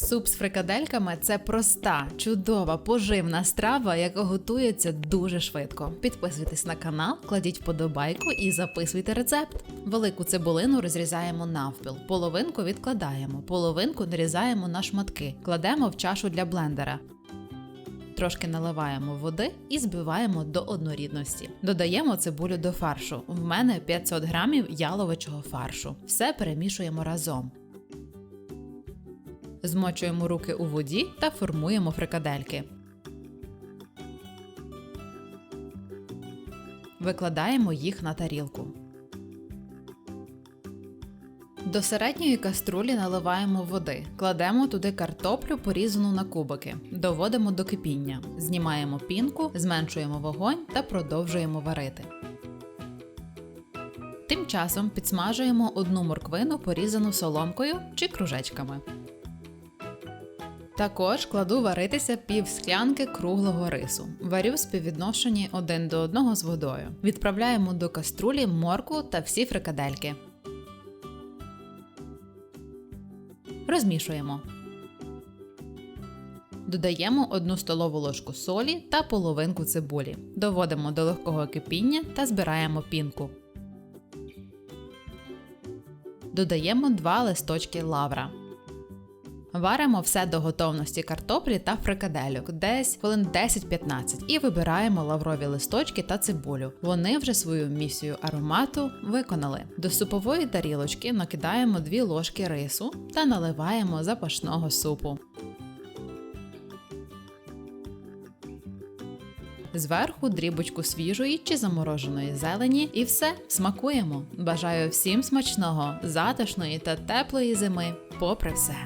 Суп з фрикадельками це проста, чудова, поживна страва, яка готується дуже швидко. Підписуйтесь на канал, кладіть вподобайку і записуйте рецепт. Велику цибулину розрізаємо навпіл, половинку відкладаємо, половинку нарізаємо на шматки, кладемо в чашу для блендера. Трошки наливаємо води і збиваємо до однорідності. Додаємо цибулю до фаршу. В мене 500 грамів яловичого фаршу. Все перемішуємо разом. Змочуємо руки у воді та формуємо фрикадельки. Викладаємо їх на тарілку. До середньої каструлі наливаємо води, кладемо туди картоплю, порізану на кубики, доводимо до кипіння, знімаємо пінку, зменшуємо вогонь та продовжуємо варити. Тим часом підсмажуємо одну морквину, порізану соломкою чи кружечками. Також кладу варитися пів склянки круглого рису. Варю в співвідношенні один до одного з водою. Відправляємо до каструлі морку та всі фрикадельки. Розмішуємо. Додаємо 1 столову ложку солі та половинку цибулі. Доводимо до легкого кипіння та збираємо пінку. Додаємо 2 листочки лавра. Варимо все до готовності картоплі та фрикадельок, десь хвилин 10-15, і вибираємо лаврові листочки та цибулю. Вони вже свою місію аромату виконали. До супової тарілочки накидаємо 2 ложки рису та наливаємо запашного супу. Зверху дрібочку свіжої чи замороженої зелені і все смакуємо. Бажаю всім смачного, затишної та теплої зими, попри все.